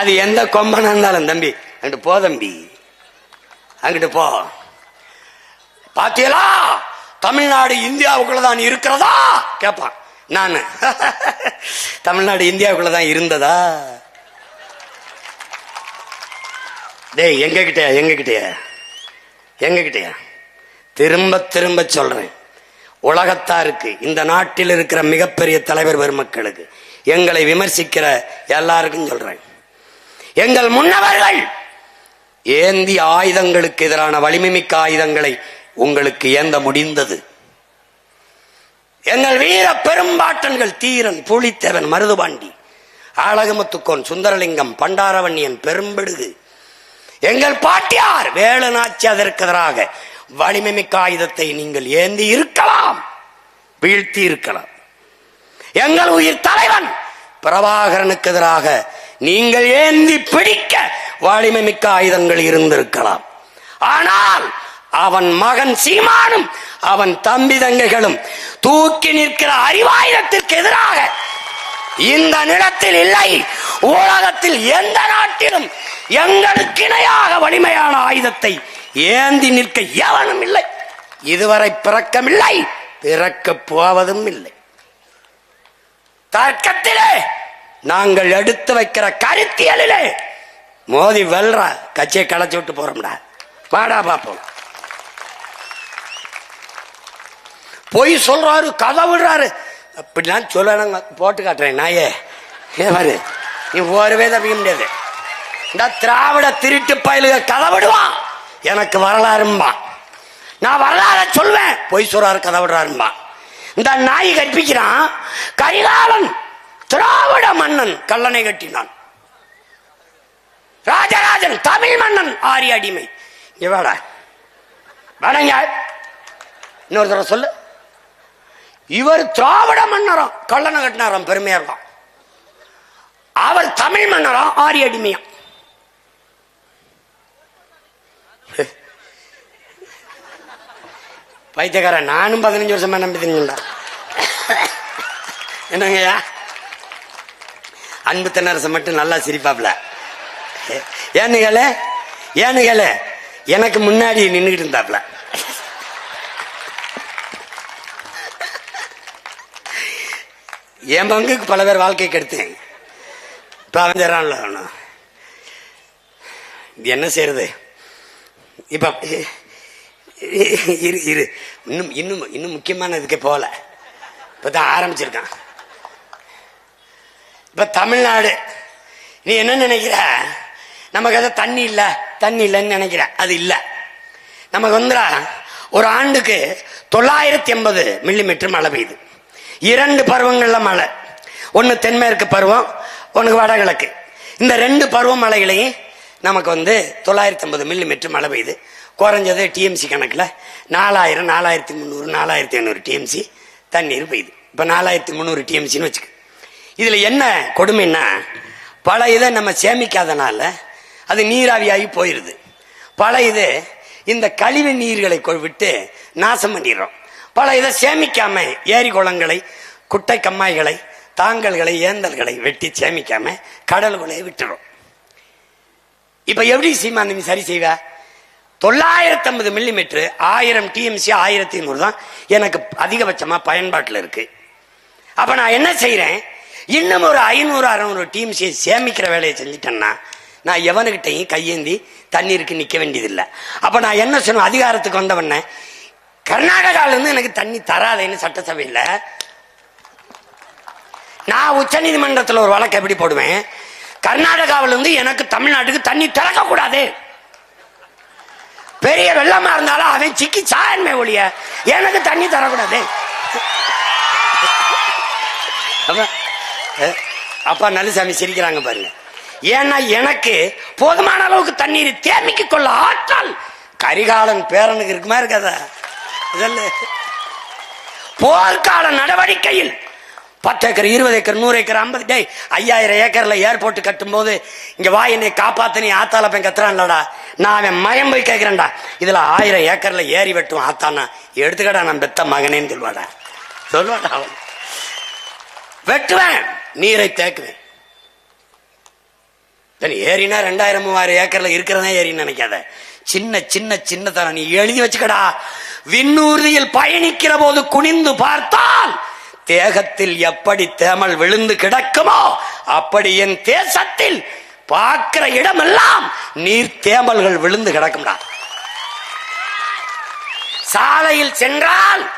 அது எந்த கொம்பனா இருந்தாலும் தம்பி. அங்கிட்டு போ தம்பி. அங்கிட்டு போ. பாத்தியலா? தமிழ்நாடு இந்தியாவுக்குள்ள தான் இருக்கிறதா? கேட்பான் நான். தமிழ்நாடு இந்தியாவுக்குள்ள தான் இருந்ததா? டேய் எங்க கிட்டயா எங்க கிட்டயா எங்க கிட்டயா திரும்ப திரும்ப சொல்றேன். உலகத்தாருக்கு இந்த நாட்டில் இருக்கிற மிகப்பெரிய தலைவர் பெருமக்களுக்கு. எங்களை விமர்சிக்கிற எல்லாருக்கும் சொல்றேன். எங்கள் முன்னவர்கள். ஏந்தி ஆயுதங்களுக்கு எதிரான வலிமைமிக்க ஆயுதங்களை உங்களுக்கு ஏந்த முடிந்தது? எங்கள் வீர பெரும்பாட்டன்கள் தீரன் புலித்தேவன் மருதுபாண்டி ஆலகமத்துக்கோன் சுந்தரலிங்கம் பண்டாரவண்ணியன் பெரும்பெடுகு. எங்கள் பாட்டியார் வேலுநாச்சி அதற்கு எதிராக வலிமைமிக்க ஆயுதத்தை நீங்கள் ஏந்தி இருக்கலாம் வீழ்த்தி இருக்கலாம். எங்கள் உயிர் தலைவன் பிரபாகரனுக்கு எதிராக நீங்கள் ஏந்தி பிடிக்க வலிமை மிக்க ஆயுதங்கள் இருந்திருக்கலாம். ஆனால் அவன் மகன் சீமானும் அவன் தம்பி தங்கைகளும் தூக்கி நிற்கிற அறிவாயுதத்திற்கு எதிராக இந்த நிலத்தில் இல்லை உலகத்தில் எந்த நாட்டிலும் எங்களுக்கு இணையாக வலிமையான ஆயுதத்தை ஏந்தி நிற்க எவனும் இல்லை. இதுவரை பிறக்கமில்லை பிறக்கப் போவதும் இல்லை. தர்க்கத்திலே நாங்கள் எடுத்து வைக்கிற கருத்தியலிலே மோதி வெல்ற கட்சியை களைச்சு விட்டு போறோம்டா. வாடா பாப்போம். பொய் சொல்றாரு கதை விடுறாரு. அப்படிலாம் சொல்லணுங்க போட்டு காட்டுறேன் நாயே. பாரு நீ ஒருவே தப்பிக்க முடியாது. இந்த திராவிட திருட்டு பயலுக கதை விடுவான். எனக்கு வரலாறும்பான் நான் வரலாறு சொல்வேன். பொய் சொல்றாரு கதை விடுறாரும்பா. இந்த நாய் கற்பிக்கிறான் கரிகாலன் திராவிட மன்னன் கல்லணை கட்டினான். ராஜராஜன் தமிழ் மன்னன் ஆரிய அடிமை. இவடா வடங்க இன்னொரு தடவை சொல்லு. இவர் திராவிட மன்னரம் கல்லணை கட்டினாராம் பெருமையா இருக்கான். அவர் தமிழ் மன்னரம் ஆரிய அடிமையா? பைத்தியக்காரன் நானும் பதினஞ்சு வருஷமா நம்பி தெரிஞ்சுடா என்னங்கய்யா? அன்பு தென்னரசு மட்டும் நல்லா சிரிப்பாப்ல. ஏன்னு கேளு ஏன்னு கேளு எனக்கு முன்னாடி நின்றுகிட்டு இருந்தாப்ல. என் பங்குக்கு பல பேர் வாழ்க்கை கெடுத்தேன். இப்போ அவன் என்ன செய்யறது இப்போ இரு இரு. இன்னும் இன்னும் இன்னும் முக்கியமான இதுக்கே போகல. இப்பதான் ஆரம்பிச்சிருக்கான். இப்ப தமிழ்நாடு நீ என்ன நினைக்கிற? நமக்கு அதை தண்ணி இல்லை தண்ணி இல்லைன்னு நினைக்கிற. அது இல்லை. நமக்கு வந்துடா ஒரு ஆண்டுக்கு தொள்ளாயிரத்தி எண்பது மில்லிமீட்டர் மழை பெய்யுது. இரண்டு பருவங்கள்ல மழை. ஒன்று தென்மேற்கு பருவம் ஒன்று வடகிழக்கு. இந்த ரெண்டு பருவ மழைகளையும் நமக்கு வந்து தொள்ளாயிரத்தி ஐம்பது மில்லிமீட்டர் மழை பெய்யுது. குறைஞ்சது டிஎம்சி கணக்கில். நாலாயிரம் நாலாயிரத்தி முந்நூறு நாலாயிரத்தி ஐநூறு டிஎம்சி தண்ணீர் பெய்யுது. இப்போ நாலாயிரத்தி முந்நூறு டிஎம்சின்னு வச்சுக்க. இதுல என்ன கொடுமைன்னா பல இதை நம்ம சேமிக்காதனால அது நீராவியாகி போயிருது. பல இது இந்த கழிவு நீர்களை விட்டு நாசம் பண்ணிடுறோம். பல இதை சேமிக்காம ஏரி குளங்களை குட்டை கம்மாய்களை தாங்கல்களை ஏந்தல்களை வெட்டி சேமிக்காம கடலுக்குள்ளே விட்டுறோம். இப்ப எப்படி சீமா நீ சரி செய்வ? தொள்ளாயிரத்தி ஐம்பது மில்லிமீட்டர் ஆயிரம் டிஎம்சி ஆயிரத்தி நூறு தான் எனக்கு அதிகபட்சமாக பயன்பாட்டில் இருக்கு. அப்போ நான் என்ன செய்கிறேன் இன்னும் ஒரு ஐநூறு அறநூறு டிஎம்சியை சேமிக்கிற வேலையை செஞ்சுட்டேன்னா நான் எவனுக்கிட்டையும் கையேந்தி தண்ணீருக்கு நிற்க வேண்டியதில்லை. அப்போ நான் என்ன சொன்ன அதிகாரத்துக்கு வந்தவன கர்நாடகாவிலேருந்து எனக்கு தண்ணி தராதேன்னு சட்டசபையில் நான் உச்சநீதிமன்றத்தில் ஒரு வழக்கு எப்படி போடுவேன்? கர்நாடகாவிலேருந்து எனக்கு தமிழ்நாட்டுக்கு தண்ணி திறக்க கூடாது பெரிய வெள்ளமா இருந்தாலும் அவன் சிக்கி சாயன்மை ஒழிய எனக்கு தண்ணி தரக்கூடாது. அப்பா நல்லசாமி சிரிக்கிறாங்க பாருங்க. ஏன்னா எனக்கு போதுமான அளவுக்கு தண்ணீர் தேமிக்க கொள்ள ஆற்றல் கரிகாலன் பேரனுக்கு இருக்குமா இருக்காதா? போர்க்கால நடவடிக்கையில் பத்து ஏக்கர் இருபது ஏக்கர் நூறு ஏக்கர் ஐம்பது டே ஐயாயிரம் ஏக்கர்ல ஏர்போர்ட் கட்டும் போது இங்க வா என்னை காப்பாத்து நீ ஆத்தால போய் கத்துறான்லடா. நான் அவன் மயம் போய் கேட்குறேன்டா இதுல ஆயிரம் ஏக்கர்ல ஏறி வெட்டுவான் ஆத்தானா எடுத்துக்கடா நான் பெத்த மகனேன்னு சொல்லுவாடா. சொல்லுவாடா அவன். வெட்டுவேன் நீரை தேக்குவேன். ஏறினா ரெண்டாயிரம் மூவாயிரம் ஏக்கர்ல இருக்கிறதே ஏறின்னு நினைக்காத. சின்ன சின்ன சின்ன தரம் நீ எழுதி வச்சுக்கடா. விண்ணூர்தியில் பயணிக்கிற போது குனிந்து பார்த்தால் தேகத்தில் எப்படி தேமல் விழுந்து கிடக்குமோ அப்படி என் தேசத்தில் பார்க்கிற இடமெல்லாம் நீர் தேமல்கள் விழுந்து கிடக்கும்டா. சாலையில் சென்றால்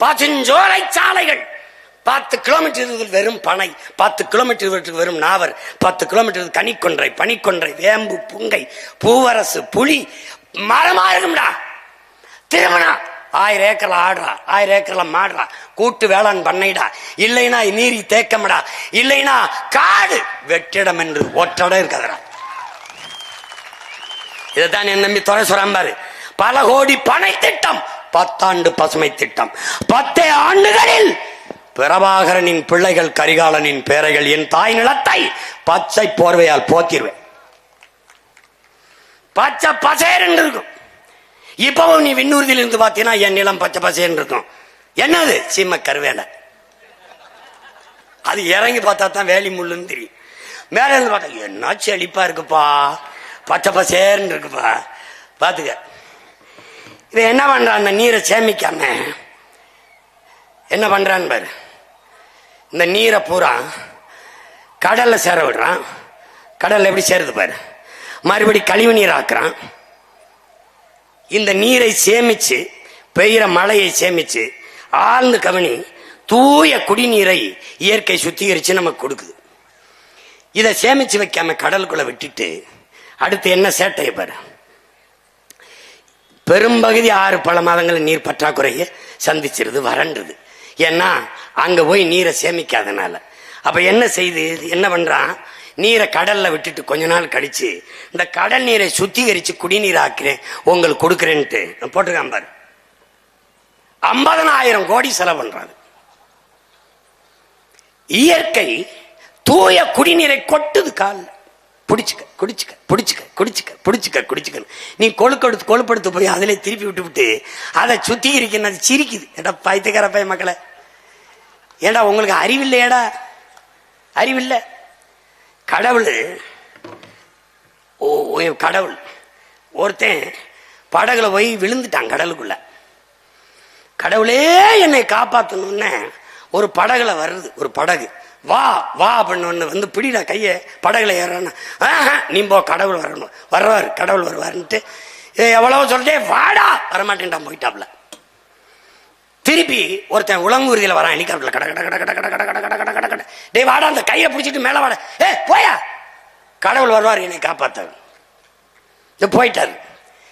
பசுஞ்சோலை சாலைகள். பத்து கிலோமீட்டர் வெறும் பனை பத்து கிலோமீட்டர் வெறும் நாவர் பத்து கிலோமீட்டர் கனிக்கொன்றை பனிக்கொன்றை வேம்பு புங்கை பூவரசு புலி மரமா இருக்கும்டா. திருமணம். ஆயிரம் ஏக்கரில் ஆடுறா ஆயிரம் ஏக்கரில் மாடுறா. கூட்டு வேளாண் பண்ணைடா. இல்லைனா நீரி தேக்கமடா. இல்லைனா காடு வெற்றிடம் என்று ஒற்றடம் இருக்காதடா இதுதான் என் நம்பி துறை சொல்றாரு பல கோடி பனை திட்டம் பத்தாண்டு பசுமை திட்டம். பத்தே ஆண்டுகளில் பிரபாகரனின் பிள்ளைகள் கரிகாலனின் பேரைகள் என் தாய் நிலத்தை பச்சை போர்வையால் போத்திருவேன். பச்சை பசேரன் இருக்கும். இப்பவும் நீ விண்ணூர்தியில் இருந்து பார்த்தீங்கன்னா என் நிலம் பச்சை பசேன்னு இருக்கும். என்னது? சீம கருவேலை. அது இறங்கி பார்த்தா தான் வேலி முள்ளுன்னு தெரியும். மேலே இருந்து பார்த்தா என்ன செழிப்பா இருக்குப்பா? பச்சை பசேர்னு இருக்குப்பா. பாத்துக்க. இவன் என்ன பண்றான் அந்த நீரை சேமிக்காம என்ன பண்ணுறான்னு பாரு. இந்த நீரை பூரா கடலில் சேர விடுறான். கடலில் எப்படி சேருது பாரு. மறுபடி கழிவு நீர் ஆக்குறான் இந்த நீரை சேமிச்சு பெய்கிற மழையை சேமிச்சு ஆழ்ந்து கவனி தூய குடிநீரை இயற்கை சுத்திகரிச்சு நமக்கு கொடுக்குது. இதை சேமிச்சு வைக்காம கடலுக்குள்ள விட்டுட்டு அடுத்து என்ன சேட்டையை பாரு? பெரும்பகுதி ஆறு பல மாதங்கள் நீர் பற்றாக்குறையை சந்திச்சிருது வறண்டுது. ஏன்னா அங்க போய் நீரை சேமிக்காதனால. அப்ப என்ன செய்து என்ன பண்றான்? நீரை கடல்ல விட்டுட்டு கொஞ்ச நாள் கழிச்சு இந்த கடல் நீரை சுத்திகரிச்சு குடிநீர் ஆக்கிறேன் உங்களுக்கு கொடுக்குறேன்ட்டு. போட்டிருக்கான் பாரு. ஐம்பதனாயிரம் கோடி செலவு பண்றாரு. இயற்கை தூய குடிநீரை கொட்டுது காலில். பிடிச்சிக்க குடிச்சுக்க பிடிச்சிக்க குடிச்சுக்க பிடிச்சிக்க குடிச்சுக்க நீ கொழுக்கெடுத்து கொழுப்படுத்து போய் அதிலே திருப்பி விட்டு விட்டு அதை சுத்திகரிக்கணும் அது சிரிக்குது. ஏடா பைத்தியக்கார பைய மக்களை. ஏடா உங்களுக்கு அறிவில்லையேடா? அறிவில்லை. கடவுள். ஓ கடவுள். ஒருத்தன் படகுல போய் விழுந்துட்டான் கடலுக்குள்ள. கடவுளே என்னை காப்பாத்தணும்னு ஒரு படகுல வருது ஒரு படகு. வா வா அப்படின்னு வந்து பிடிடா கைய படகுல ஏறான நீ போ கடவுள் வரணும். வர்றாரு கடவுள் வருவாருன்ட்டு. எவ்வளவோ சொல்லிட்டே வாடா வரமாட்டேன்டான் போயிட்டாப்ல. திருப்பி ஒருத்தன் உளங்கூர்தியில வரான் ஹெலிகாப்டர் கட கட கட கட கட கட டே டேய் வாடா அந்த கையை பிடிச்சிட்டு மேல வாட. ஏ போயா. கடவுள் வருவார் என்னை காப்பாத்தாரு இது போயிட்டாரு.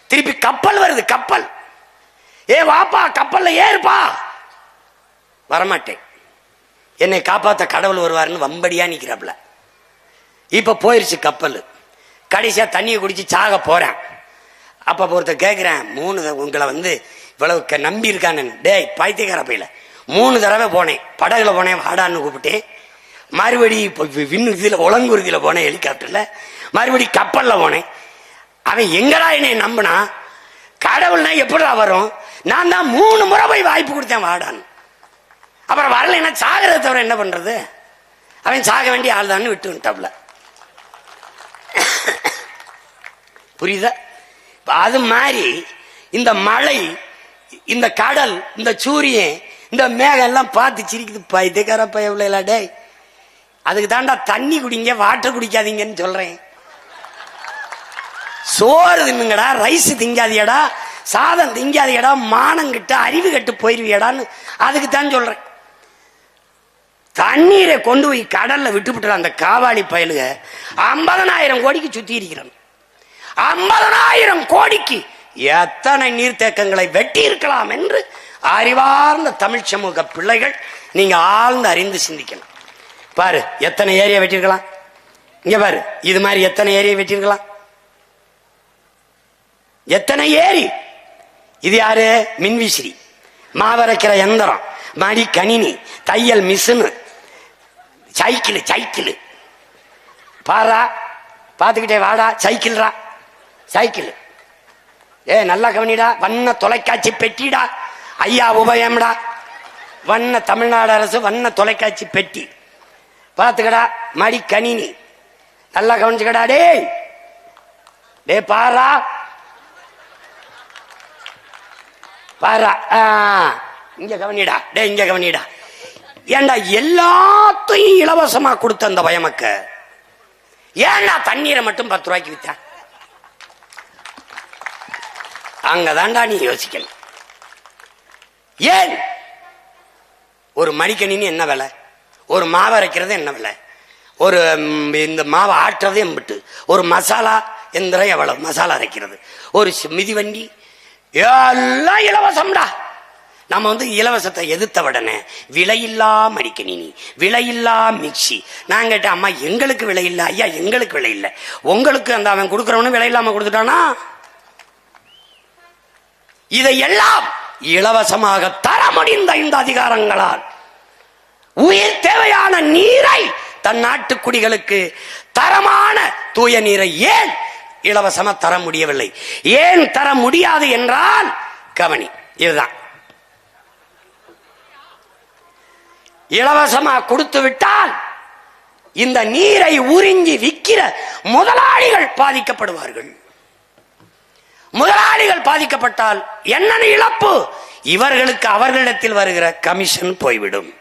திருப்பி கப்பல் வருது கப்பல். ஏ வாப்பா கப்பல்ல ஏறுப்பா. வரமாட்டேன். என்னை காப்பாத்த கடவுள் வருவாருன்னு வம்படியா நிக்கிறாப்ல இப்ப போயிருச்சு கப்பல். கடைசியா தண்ணியை குடிச்சு சாக போறேன். அப்ப ஒருத்தர் கேட்கிறேன் மூணு உங்களை வந்து இவ்வளவு க- நம்பி இருக்கானு டேய் பைத்தியக்கார பையில. மூணு தடவை போனேன். படகுல போனேன் வாடான்னு கூப்பிட்டேன் மறுபடி இப்போ வி- விண்ணு இதுல போனேன் ஹெலிகாப்டரில் மறுபடி கப்பலில் போனேன். அவன் எங்கடா என்னை நம்பினா? கடவுள்னா எப்படிடா வரும்? நான் தான் மூணு முறை போய் வாய்ப்பு கொடுத்தேன் வாடான். அப்புறம் வரலைன்னா சாகிறத தவிர என்ன பண்ணுறது அவன் சாக வேண்டிய ஆள் தான் விட்டு விட்டாப்ல புரியுதா? அது மாதிரி இந்த மழை இந்த கடல் இந்த சூரியன் இந்த மேகம் எல்லாம் பார்த்து சிரிக்குது. பைத்தியக்கார பையவில்லை டேய். அதுக்கு தாண்டா தண்ணி குடிங்க வாட்டர் குடிக்காதீங்கன்னு சொல்றேன். சோறு தின்னுங்கடா ரைஸ் திங்காதியடா சாதம் திங்காதியடா மானம் கிட்ட அறிவு கட்டு போயிருவியடான்னு அதுக்கு தான் சொல்றேன். தண்ணீரை கொண்டு போய் கடல்ல விட்டுவிட்டு அந்த காவாளி பயலுக. ஐம்பதனாயிரம் கோடிக்கு சுத்தி இருக்கிறான். ஐம்பதனாயிரம் கோடிக்கு எத்தனை நீர்த்தேக்கங்களை வெட்டி இருக்கலாம் என்று அறிவார்ந்த தமிழ் சமூக பிள்ளைகள் நீங்க ஆழ்ந்து அறிந்து சிந்திக்கணும். பாரு எத்தனை ஏரியா வெட்டியிருக்கலாம் இங்க பாரு இது மாதிரி எத்தனை ஏரியா வெட்டியிருக்கலாம் எத்தனை ஏரி? இது யாரு? மின்விசிறி. மாவரைக்கிற எந்திரம் மடி கணினி தையல் மிஷினு சைக்கிள் சைக்கிள். பாரா பார்த்துக்கிட்டே வாடா சைக்கிள்ரா சைக்கிள். ஏ நல்லா கவனிடா வண்ண தொலைக்காட்சி பெட்டிடா. ஐயா உபயம்டா வண்ண தமிழ்நாடு அரசு வண்ண தொலைக்காட்சி பெட்டி. பார்த்துக்கடா மடி கணினி. நல்லா கவனிச்சுக்கடா டேய். டே பாரா. பாரா இங்க கவனிடா டே இங்க கவனிடா. ஏண்டா எல்லாத்தையும் இலவசமா கொடுத்த அந்த பயமக்க? ஏன்டா தண்ணீரை மட்டும் பத்து ரூபாய்க்கு வித்த அங்கதான்டா நீ யோசிக்கணும். ஏன்? ஒரு மடிக்கணினி என்ன விலை? ஒரு மாவு அரைக்கிறது என்ன விலை? ஒரு இந்த மாவை ஆட்டுறதே எம்பிட்டு. ஒரு மசாலா எந்திரம் எவ்வளவு? மசாலா அரைக்கிறது. ஒரு சி- மிதிவண்டி எல்லாம் இலவசம்டா. நம்ம வந்து இலவசத்தை எதிர்த்த உடனே விலையில்லா மடிக்கணினி விலையில்லா மிக்சி. நான் கேட்டேன் அம்மா எங்களுக்கு விலை இல்லை. ஐயா எங்களுக்கு விலை இல்லை. உங்களுக்கு அந்த அவன் கொடுக்குறவனு விலை கொடுத்துட்டானா கொடுத்துட்டானா? இதையெல்லாம் இலவசமாக தர முடிந்த இந்த அதிகாரங்களால் உயிர் தேவையான நீரை தன் நாட்டு குடிகளுக்கு தரமான தூய நீரை ஏன் இலவசமா தர முடியவில்லை? ஏன் தர முடியாது என்றால் கவனி. இதுதான். இலவசமா கொடுத்து விட்டால் இந்த நீரை உறிஞ்சி விற்கிற முதலாளிகள் பாதிக்கப்படுவார்கள். முதலாளிகள் பாதிக்கப்பட்டால் என்ன இழப்பு? இவர்களுக்கு அவர்களிடத்தில் வருகிற கமிஷன் போய்விடும்.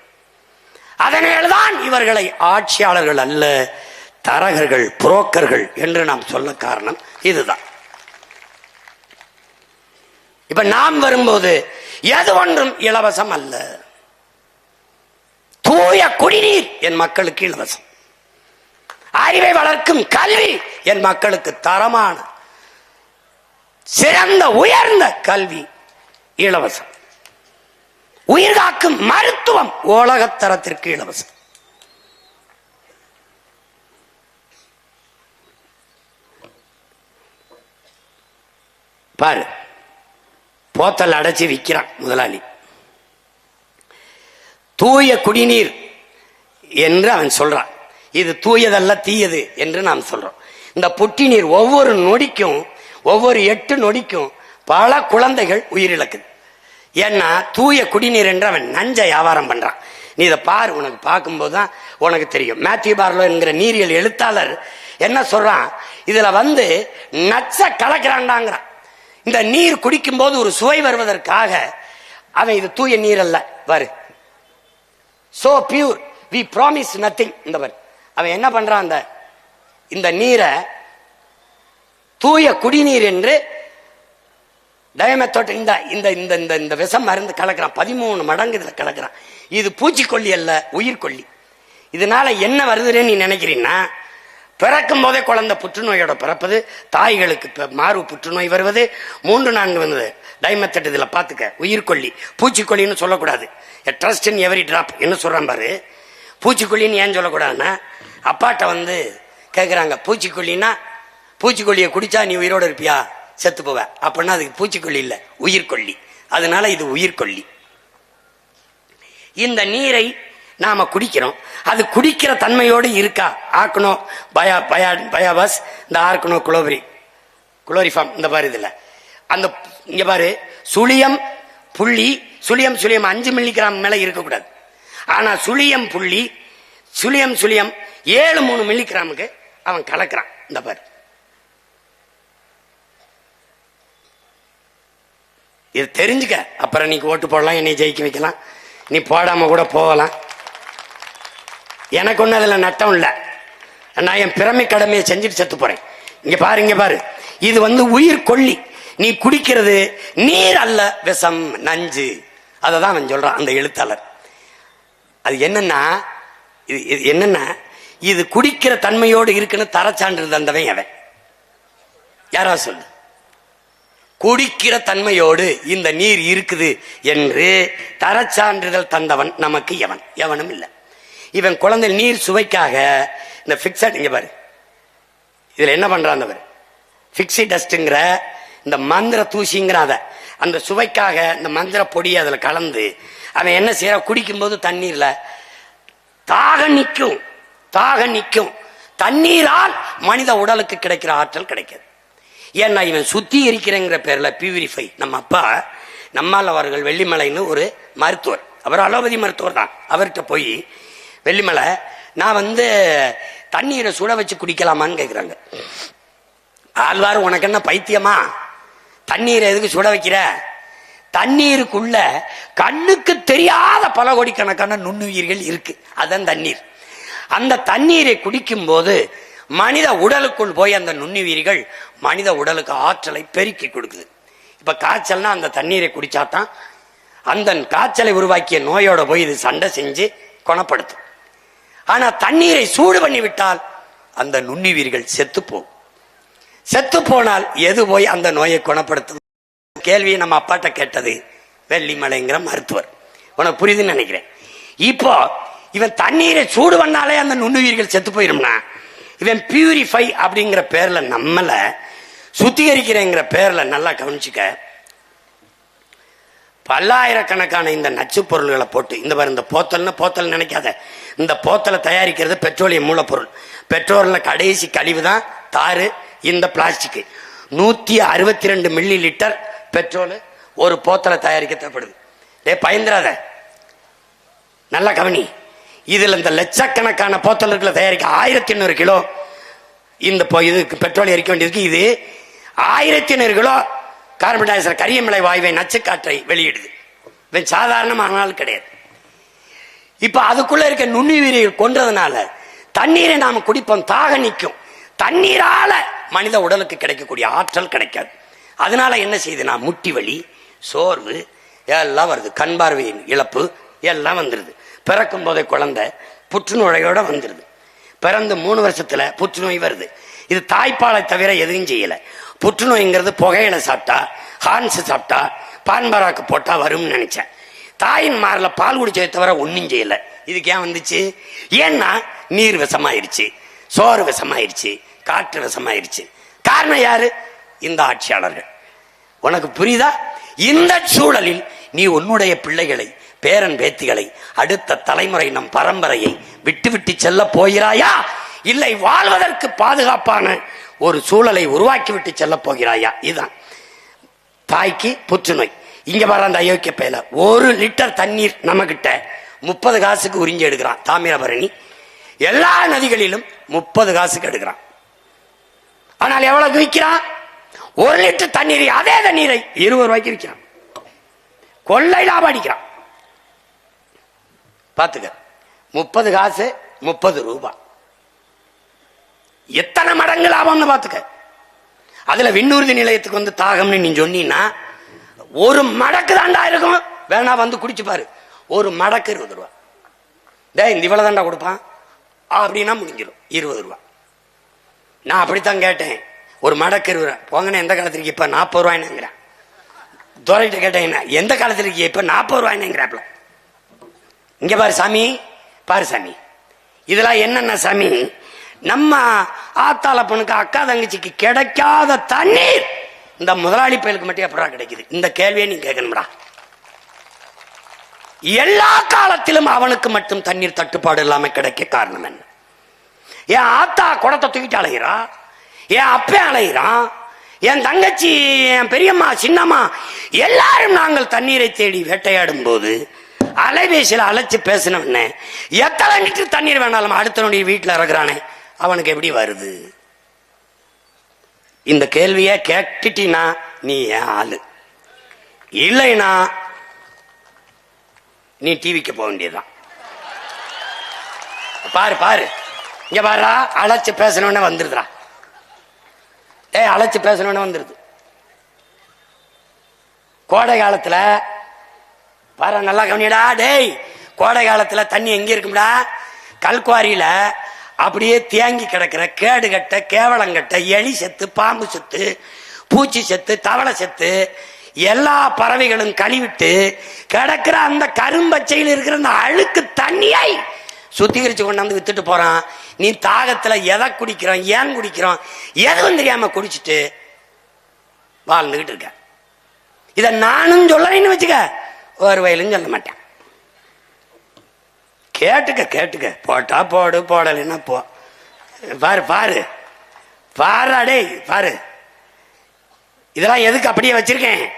அதனால்தான் இவர்களை ஆட்சியாளர்கள் அல்ல தரகர்கள் புரோக்கர்கள் என்று நாம் சொல்ல காரணம் இதுதான். இப்ப நாம் வரும்போது எது ஒன்றும் இலவசம் அல்ல. தூய குடிநீர் என் மக்களுக்கு இலவசம். அறிவை வளர்க்கும் கல்வி என் மக்களுக்கு தரமான சிறந்த உயர்ந்த கல்வி இலவசம். உயிர் காக்கும் மருத்துவம் உலகத்தரத்திற்கு இலவசம். பாரு போத்தல் அடைச்சி விற்கிறான் முதலாளி. தூய குடிநீர் என்று அவன் சொல்றான். இது தூயதல்ல தீயது என்று நாம் சொல்றோம். இந்த புட்டி நீர் ஒவ்வொரு நொடிக்கும் ஒவ்வொரு எட்டு நொடிக்கும் பல குழந்தைகள் உயிரிழக்குது. ஏன்னா தூய குடிநீர் என்று அவன் நஞ்ச வியாபாரம் பண்றான். நீ இதை பார் உனக்கு பார்க்கும்போது தான் உனக்கு தெரியும். மேத்யூ பார்லோ என்கிற நீரியல் எழுத்தாளர் என்ன சொல்றான்? இதுல வந்து நச்ச கலக்கிறான்டாங்கிறான். இந்த நீர் குடிக்கும்போது ஒரு சுவை வருவதற்காக அவன் இது தூய நீர் அல்ல. வரு so pure we promise nothing இந்த அவன் என்ன பண்றான் அந்த இந்த நீரை தூய குடிநீர் என்று டயமெத்தோட்ட இந்த இந்த இந்த இந்த இந்த விஷம் மருந்து கலக்கிறான். பதிமூணு மடங்கு இதில் கலக்கிறான். இது பூச்சிக்கொல்லி அல்ல உயிர்கொல்லி இதனால என்ன வருதுன்னு நீ நினைக்கிறீன்னா பிறக்கும் போதே குழந்தை புற்றுநோயோட பிறப்பது தாய்களுக்கு மாறு மார்பு புற்றுநோய் வருவது மூன்று நான்கு வந்தது. டைமத்தட் இதில் பார்த்துக்க உயிர்கொல்லி பூச்சிக்கொல்லின்னு சொல்லக்கூடாது. ட்ரஸ்ட் இன் எவரி ட்ராப் என்ன சொல்கிறான் பாரு. பூச்சிக்கொல்லின்னு ஏன் சொல்லக்கூடாதுன்னா அப்பாட்ட வந்து கேட்குறாங்க பூச்சிக்கொல்லின்னா பூச்சிக்கொல்லியை குடிச்சா நீ உயிரோடு இருப்பியா? செத்து போவ. அப்படின்னா அதுக்கு பூச்சிக்கொல்லி இல்லை உயிர்கொல்லி அதனால இது உயிர்கொல்லி இந்த நீரை நாம குடிக்கிறோம். அது குடிக்கிற தன்மையோடு இருக்கா? ஆக்கணோ பயா பயா பயாபாஸ் இந்த ஆர்கனோ குளோபரி குளோரிஃபார்ம் இந்த பாரு இதில். அந்த இங்கே பாரு சுழியம் புள்ளி சுழியம் சுழியம் அஞ்சு மில்லிகிராம் மேலே இருக்கக்கூடாது. ஆனால் சுழியம் புள்ளி சுழியம் சுழியம் ஏழு மூணு மில்லிகிராமுக்கு அவன் கலக்கிறான். இந்த பாரு. இது தெரிஞ்சுக்க. அப்புறம் நீ ஓட்டு போடலாம் என்னை ஜெயிக்க வைக்கலாம். நீ போடாம கூட போகலாம். எனக்கு ஒன்றும் அதில் நட்டம் இல்லை. நான் என் பிறமை கடமையை செஞ்சுட்டு செத்து போறேன். இங்க பாரு இங்க பாரு. இது வந்து உயிர் கொல்லி. நீ குடிக்கிறது நீர் அல்ல விஷம் நஞ்சு. அதை தான் அவன் சொல்கிறேன் அந்த எழுத்தாளர். அது என்னன்னா இது இது என்னன்னா இது குடிக்கிற தன்மையோடு இருக்குன்னு தரச்சான்றது தந்தவன் அவன். யாராவது சொல்லு. குடிக்கிற தன்மையோடு இந்த நீர் இருக்குது என்று தரச்சான்றிதழ் தந்தவன் நமக்கு எவன்? எவனும் இல்லை. இவன் குழந்தை நீர் சுவைக்காக இந்த பிக்சட் இங்க பாரு. இதுல என்ன பண்றான் அந்த பாரு டஸ்ட்டுங்கிற டஸ்ட்ங்கிற இந்த மந்திர தூசிங்கிற அத அந்த சுவைக்காக இந்த மந்திர பொடி அதுல கலந்து அவன் என்ன செய்யற? குடிக்கும்போது தண்ணீர்ல தாக நிற்கும் தாக நிற்கும். தண்ணீரால் மனித உடலுக்கு கிடைக்கிற ஆற்றல் கிடைக்காது. ஏன்னா இவன் சுத்திகரிக்கிறங்கிற பேர்ல பியூரிஃபை நம்ம அப்பா நம்மால் அவர்கள் வெள்ளிமலைன்னு ஒரு மருத்துவர். அவர் அலோபதி மருத்துவர் தான். அவர்கிட்ட போய் வெள்ளிமலை நான் வந்து தண்ணீரை சுட வச்சு குடிக்கலாமான்னு கேட்குறாங்க ஆழ்வார் உனக்கு என்ன பைத்தியமா? தண்ணீரை எதுக்கு சுட வைக்கிற? தண்ணீருக்குள்ள கண்ணுக்கு தெரியாத பல கோடிக்கணக்கான நுண்ணுயிர்கள் இருக்கு. அதான் தண்ணீர். அந்த தண்ணீரை குடிக்கும் போது மனித உடலுக்குள் போய் அந்த நுண்ணுயிரிகள் மனித உடலுக்கு ஆற்றலை பெருக்கி கொடுக்குது. இப்ப காய்ச்சல்னா அந்த தண்ணீரை குடிச்சாதான் அந்த காய்ச்சலை உருவாக்கிய நோயோட போய் இது சண்டை செஞ்சு குணப்படுத்தும். ஆனா தண்ணீரை சூடு பண்ணி விட்டால் அந்த நுண்ணுயிர்கள் செத்து போகும். செத்து போனால் எது போய் அந்த நோயை குணப்படுத்தும்? கேள்வியை நம்ம அப்பாட்ட கேட்டது வெள்ளிமலைங்கிற மருத்துவர். உனக்கு புரியுதுன்னு நினைக்கிறேன். இப்போ இவன் தண்ணீரை சூடு பண்ணாலே அந்த நுண்ணுயிர்கள் செத்து போயிரும்னா இவன் பியூரிஃபை அப்படிங்கிற பேர்ல நம்மள சுத்திகரிக்கிறேங்கிற பேர்ல நல்லா கவனிச்சுக்க. பல்லாயிரக்கணக்கான இந்த நச்சு பொருள்களை போட்டு இந்த பாரு இந்த போத்தல்னு போத்தல் நினைக்காத. இந்த போத்தலை தயாரிக்கிறது பெட்ரோலியம் மூலப்பொருள். பெட்ரோலில் கடைசி கழிவு தான் தாறு இந்த பிளாஸ்டிக் நூற்றி அறுபத்தி ரெண்டு மில்லி லிட்டர் பெட்ரோல் ஒரு போத்தலை தயாரிக்க தேவைப்படுது. டே பயந்துராத நல்லா கவனி. இதில் இந்த லட்சக்கணக்கான போத்தலர்களை தயாரிக்க ஆயிரத்தி எண்ணூறு கிலோ. இந்த இதுக்கு பெட்ரோல் எரிக்க வேண்டியதுக்கு இது ஆயிரத்தி ஐநூறு கிலோ கார்பன் டை ஆக்சைடு கரியமலை வாயுவை நச்சுக்காற்றை வெளியிடுது. இவன் சாதாரணமான நாள் கிடையாது. இப்போ அதுக்குள்ளே இருக்க நுண்ணுயிரிகள் கொன்றதுனால தண்ணீரை நாம் குடிப்போம் தாக நிற்கும். தண்ணீரால மனித உடலுக்கு கிடைக்கக்கூடிய ஆற்றல் கிடைக்காது. அதனால என்ன செய்யுதுன்னா முட்டி வலி சோர்வு எல்லாம் வருது. கண் பார்வையின் இழப்பு எல்லாம் வந்துடுது பிறக்கும் போதே குழந்தை புற்றுநோயோட வந்துடுது பிறந்து மூணு வருஷத்துல புற்றுநோய் வருது. இது தாய்ப்பாலை தவிர எதுவும் செய்யல. புற்றுநோய்ங்கிறது புகையில சாப்பிட்டா ஹார்ன்ஸ் சாப்பிட்டா பான்பராக்கு போட்டா வரும்னு நினைச்சேன். தாயின் மாரில் பால் குடிச்சதை தவிர ஒன்றும் செய்யல. இதுக்கு ஏன் வந்துச்சு? ஏன்னா நீர் விஷமாயிருச்சு சோறு விஷமாயிருச்சு காற்று விஷமாயிருச்சு. காரணம் யாரு? இந்த ஆட்சியாளர்கள். உனக்கு புரியுதா? இந்த சூழலில் நீ உன்னுடைய பிள்ளைகளை பேரன் பேத்திகளை அடுத்த தலைமுறை நம் பரம்பரையை விட்டுவிட்டு செல்ல போகிறாயா? இல்லை வாழ்வதற்கு பாதுகாப்பான ஒரு சூழலை உருவாக்கி விட்டு செல்ல போகிறாயா? இதுதான். தாய்க்கு புற்றுநோய். இங்க வர அந்த அயோக்கிய பயில. ஒரு லிட்டர் தண்ணீர் நம்ம கிட்ட முப்பது காசுக்கு உறிஞ்சி எடுக்கிறான் தாமிரபரணி. எல்லா நதிகளிலும் முப்பது காசுக்கு எடுக்கிறான். ஆனால் எவ்வளவு விற்கிறான் ஒரு லிட்டர் தண்ணீரை அதே தண்ணீரை இருபது ரூபாய்க்கு விற்கிறான். கொள்ளை லாபம் அடிக்கிறான். பார்த்துக்க முப்பது காசு முப்பது ரூபாய் எத்தனை மடங்கு லாபம்னு பார்த்துக்க அதுல விண்ணூர்தி நிலையத்துக்கு வந்து தாகம்னு நீ சொன்னீங்கன்னா ஒரு மடக்கு தாண்டா இருக்கும். வேணா வந்து குடிச்சு பாரு. ஒரு மடக்கு இருபது ரூபா. டேய் இந்த இவ்வளவு தாண்டா கொடுப்பான்? அப்படின்னா முடிஞ்சிடும் இருபது ரூபா. நான் அப்படித்தான் கேட்டேன். ஒரு மடக்கு இருபது ரூபா. போங்கன்னு எந்த காலத்துக்கு இப்ப நாற்பது ரூபாய்னுங்கிறேன். துறைகிட்ட கேட்டேன் என்ன? எந்த காலத்துக்கு இப்ப நாற்பது ரூபாய்னுங்கிறாப்ல இங்க பாரு சாமி பாரு சாமி. இதெல்லாம் என்னென்ன சாமி? நம்ம ஆத்தால பொண்ணுக்கு அக்கா தங்கச்சிக்கு கிடைக்காத தண்ணீர் இந்த முதலாளி பயலுக்கு மட்டும் எப்படா கிடைக்குது? இந்த கேள்வியை நீ கேட்கணும்டா. எல்லா காலத்திலும் அவனுக்கு மட்டும் தண்ணீர் தட்டுப்பாடு இல்லாம கிடைக்க காரணம் என்ன? என் ஆத்தா குடத்தை தூக்கிட்டு அலைகிறா என் அப்பே அலைகிறான் என் தங்கச்சி என் பெரியம்மா சின்னம்மா எல்லாரும் நாங்கள் தண்ணீரை தேடி வேட்டையாடும் போது அலைபேசியில் அழைச்சு பேசினவன எத்தனை லிட்டர் தண்ணீர் வேணாலும் அடுத்தவனுடைய வீட்டில் இறக்குறானே அவனுக்கு எப்படி வருது? இந்த கேள்வியை கேட்டுட்டினா நீ ஏன் ஆளு? இல்லைனா நீ டிவிக்கு போக வேண்டியதுதான். பாரு பாரு. இங்க பாருடா அழைச்சு பேசணும்னு வந்துருதுடா. ஏ அழைச்சு பேசணும்னு வந்துருது. கோடை காலத்துல பாரு நல்லா கவனிடா டேய். கோடை காலத்துல தண்ணி எங்க இருக்கும்டா? கல்குவாரியில அப்படியே தேங்கி கிடக்கிற கேடு கட்ட கேவலங்கட்ட எலி செத்து பாம்பு செத்து பூச்சி செத்து தவளை செத்து எல்லா பறவைகளும் கழிவிட்டு கிடக்கிற அந்த கரும்பச்சையில் இருக்கிற அந்த அழுக்கு தண்ணியை சுத்திகரிச்சு கொண்டாந்து வித்துட்டு போறான். நீ தாகத்துல எதை குடிக்கிறோம் ஏன் குடிக்கிறோம் எதுவும் தெரியாம குடிச்சிட்டு வாழ்ந்துகிட்டு இருக்க. இத நானும் சொல்லலைன்னு வச்சுக்க. ஒரு வயலும் சொல்ல மாட்டேன். கேட்டுக்க கேட்டுக்க. போட்டா போடு போடலைன்னா போ. பாரு பாரு. பாருடே பாரு. இதெல்லாம் எதுக்கு அப்படியே வச்சிருக்கேன்?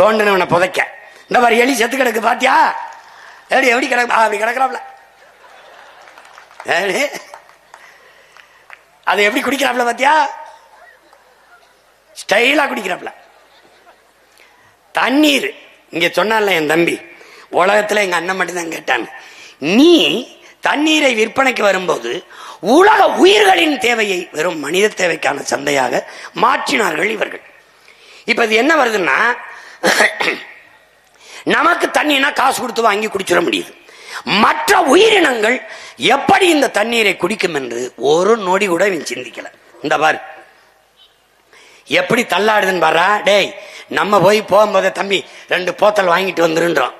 தோண்டினவனை புதைக்க. இந்த மாதிரி எலி செத்து கிடக்கு பாத்தியா? எப்படி எப்படி கிடக்கு? அப்படி கிடக்குறாப்ல. ஏடி, அதை எப்படி குடிக்கிறாப்ல பாத்தியா? ஸ்டைலா குடிக்கிறாப்ல. தண்ணீர். இங்க சொன்னால என் தம்பி. உலகத்துல எங்க அண்ணன் மட்டும்தான் கேட்டான் நீ தண்ணீரை விற்பனைக்கு வரும்போது உலக உயிர்களின் தேவையை வெறும் மனித தேவைக்கான சந்தையாக மாற்றினார்கள் இவர்கள். இப்ப இது என்ன வருதுன்னா நமக்கு தண்ணினா காசு கொடுத்து வாங்கி குடிச்சிட முடியுது. மற்ற உயிரினங்கள் எப்படி இந்த தண்ணீரை குடிக்கும் என்று ஒரு நொடி கூட இவன் சிந்திக்கல. இந்த பாரு. எப்படி தள்ளாடுதுன்னு பாரா? டேய் நம்ம போய் போகும்போது தம்பி ரெண்டு போத்தல் வாங்கிட்டு வந்துருன்றோம்.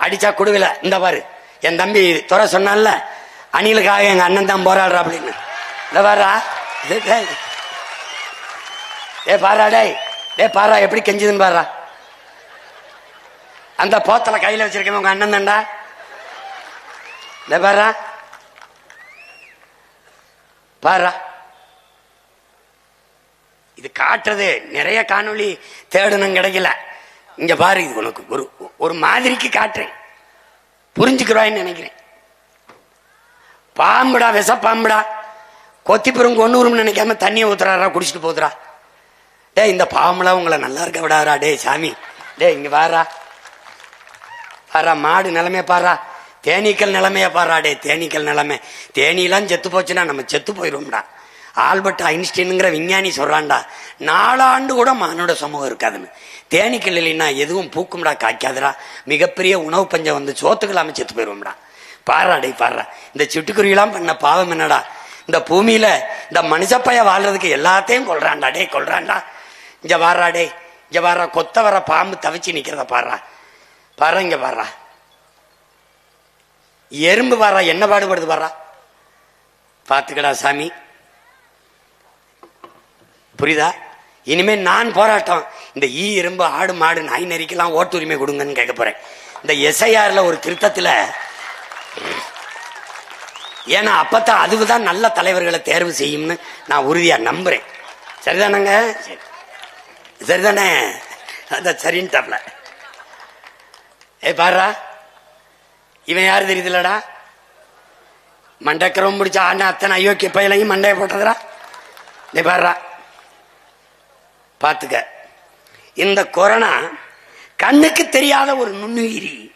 அடிச்சா குடுவில இந்த பாரு என் தம்பி துறை சொன்னான்ல அணிலுக்காக எங்க அண்ணன் தான் போராடுறா அப்படின்னு. இந்த பாரா டேய், டேய். பாரா டேய். டேய் பாரா எப்படி கெஞ்சுதுன்னு பாரா. அந்த போத்தலை கையில வச்சிருக்கேன் உங்க அண்ணன் தான்டா. இந்த பாரா. பாரா. இது காட்டுறது. நிறைய காணொளி தேடணும் கிடைக்கல. இங்க பாரு இது உனக்கு ஒரு ஒரு மாதிரிக்கு காட்டுறேன். புரிஞ்சுக்கிறாயின்னு நினைக்கிறேன். பாம்புடா விஷ பாம்புடா. கொத்திப்புறம் கொன்னூறும் நினைக்காம தண்ணியை ஊத்துறாரா குடிச்சிட்டு போதுரா டேய் இந்த பாம்புலாம் உங்களை நல்லா இருக்க விடாரா டே சாமி. டேய் இங்க வாரா. பாரா மாடு நிலைமைய பாரா. தேனீக்கள் நிலைமைய பாரா டே தேனீக்கள் நிலைமை. தேனீலாம் செத்து போச்சுன்னா நம்ம செத்து போயிடுவோம்டா ஆல்பர்ட் ஐன்ஸ்டீனுங்கிற விஞ்ஞானி சொல்கிறான்டா நாலாண்டு கூட மானோட சமூகம் இருக்காதுன்னு. தேனீக்கள் இல்லைன்னா எதுவும் பூக்கும்டா காய்க்காதுடா. மிகப்பெரிய உணவு பஞ்சம் வந்து சோத்துக்கலாம செத்து போயிடுவோம்டா பாரா டே இந்த சிட்டுக்குருவிலாம் பண்ண பாவம் என்னடா? இந்த பூமியில் இந்த மனுஷப்பைய வாழ்றதுக்கு எல்லாத்தையும் கொள்றான்டா டே கொள்றான்டா இங்கே வாடுறா டே இங்கே வாரா. கொத்த வர பாம்பு தவிச்சு நிற்கிறத பாடுறா பாரு இங்கே பாடுறா எறும்பு பாரா என்ன பாடுபடுது பாரா. பார்த்துக்கடா சாமி. புரியுதா? இனிமே நான் போராட்டம். இந்த ஈ எறும்பு ஆடு மாடு நாய் நெறிக்கெல்லாம் ஓட்டுரிமை கொடுங்கன்னு கேட்க போறேன். இந்த எஸ்ஐஆர்ல ஒரு திருத்தத்துல ஏன்னா அப்பத்தான் அதுதான் நல்ல தலைவர்களை தேர்வு செய்யும்னு நான் உறுதியா நம்புறேன். சரிதானங்க? சரி சரிதானே? அதான் சரின்ட்டாப்ல. ஏ பாடுறா. இவன் யாரு தெரியுதுலடா? மண்டக்கரம் பிடிச்ச ஆனா அத்தனை அயோக்கிய பயிலையும் மண்டைய போட்டதுரா நீ பாடுறா. பாத்துக்க. இந்த கொரோனா கண்ணுக்கு தெரியாத ஒரு நுண்ணுயிரி.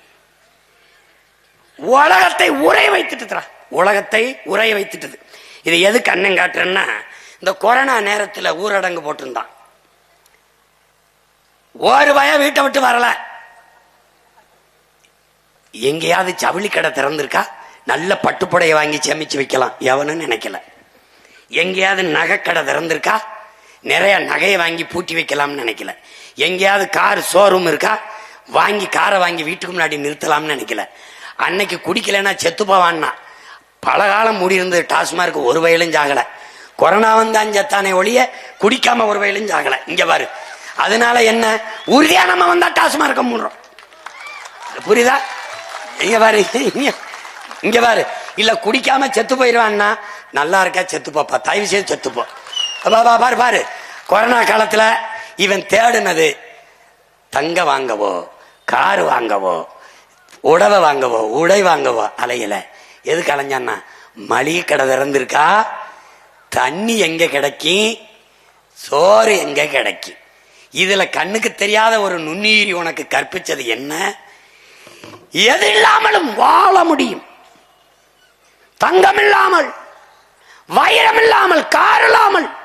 உலகத்தை உரை வைத்துட்டுறா உலகத்தை உரை வைத்துட்டுது. இது எது கண்ணன் காட்டுறேன்னா இந்த கொரோனா நேரத்துல ஊரடங்கு போட்டிருந்தான். ஒரு பய வீட்டை விட்டு வரல. எங்கேயாவது ஜவுளி கடை திறந்திருக்கா? நல்ல பட்டுப்புடைய வாங்கி சேமிச்சு வைக்கலாம். எவனும் நினைக்கல. எங்கேயாவது நகைக்கடை திறந்திருக்கா? நிறைய நகையை வாங்கி பூட்டி வைக்கலாம்னு நினைக்கல. எங்கேயாவது கார் ஷோரூம் இருக்கா? வாங்கி காரை வாங்கி வீட்டுக்கு முன்னாடி நிறுத்தலாம்னு நினைக்கல. அன்னைக்கு குடிக்கலைன்னா செத்து போவான்னா. பல காலம் மூடி இருந்தது. டாஸ்மார்க் ஒரு வயலும் சாகலை. கொரோனா வந்தான் செத்தானே ஒழிய குடிக்காம ஒரு வயலும் சாகலை. இங்கே பாரு. அதனால என்ன? உறுதியா நம்ம வந்தா டாஸ்மார்க்க மூடுறோம். புரியுதா? இங்க பாரு. இங்க பாரு. இல்ல குடிக்காம செத்து போயிடுவான்னா நல்லா இருக்கா? செத்து போப்பா. தயவு செய்து செத்துப்போம் பாரு பாரு. கொரோனா காலத்துல இவன் தேடுனது தங்க வாங்கவோ கார் வாங்கவோ உடவை வாங்கவோ உடை வாங்கவோ அலையில. எதுக்கு அலைஞ்சான்னா மளிகை கடை திறந்திருக்கா தண்ணி எங்க கிடைக்கும் சோறு எங்க கிடைக்கும் இதுல கண்ணுக்கு தெரியாத ஒரு நுண்ணுயிரி உனக்கு கற்பிச்சது என்ன? எது இல்லாமலும் வாழ முடியும். தங்கம் இல்லாமல் வைரம் இல்லாமல் கார் இல்லாமல்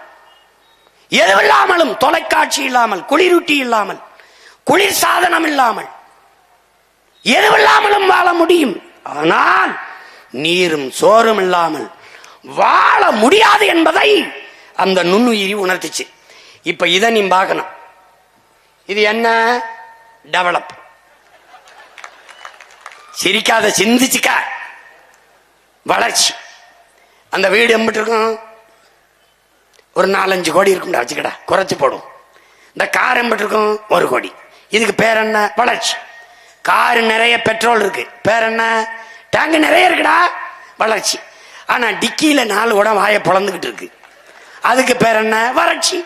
எதுவில்லாமலும் தொலைக்காட்சி இல்லாமல் குளிரூட்டி இல்லாமல் குளிர் சாதனம் இல்லாமல் எதுவில்லாமலும் வாழ முடியும். ஆனால் நீரும் சோறும் இல்லாமல் வாழ முடியாது என்பதை அந்த நுண்ணுயிரி உணர்த்துச்சு. இப்ப இதை நீ பார்க்கணும். இது என்ன? டெவலப். சிரிக்காத சிந்திச்சுக்க. வளர்ச்சி. அந்த வீடு எம்பிட்டு இருக்கும் ஒரு நாலஞ்சு கோடி இருக்கும்டா வச்சுக்கடா. குறைச்சி போடும் இந்த கார் எம்பிட்டிருக்கும் ஒரு கோடி. இதுக்கு பேர் என்ன? வளர்ச்சி. கார் நிறைய பெட்ரோல் இருக்கு. பேர் என்ன? டேங்கு நிறைய இருக்குடா. வளர்ச்சி. ஆனால் டிக்கியில் நாலு கூட வாயை பிளந்துக்கிட்டு இருக்கு. அதுக்கு பேர் என்ன? வறட்சி.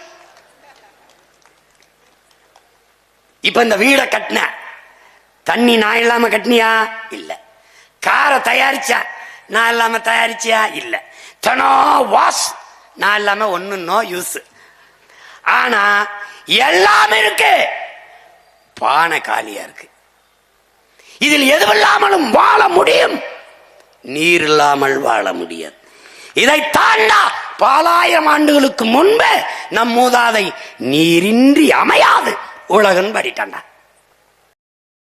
இப்ப இந்த வீடை கட்டின. தண்ணி நான் இல்லாம கட்டினியா? இல்ல. காரை தயாரிச்சா நான் இல்லாம தயாரிச்சியா? இல்ல. தனோ வாஸ் நான் இல்லாம ஒன்னு நோ யூஸ் ஆனா எல்லாம் இருக்கு. பானை காலியா இருக்கு. இதில் எதுவில்லாமலும் வாழ முடியும். நீர் இல்லாமல் வாழ முடியாது. இதை தாண்டா பாலாயிரம் ஆண்டுகளுக்கு முன்பு நம் மூதாதை நீரின்றி அமையாது. உலகன் படிட்டாண்டா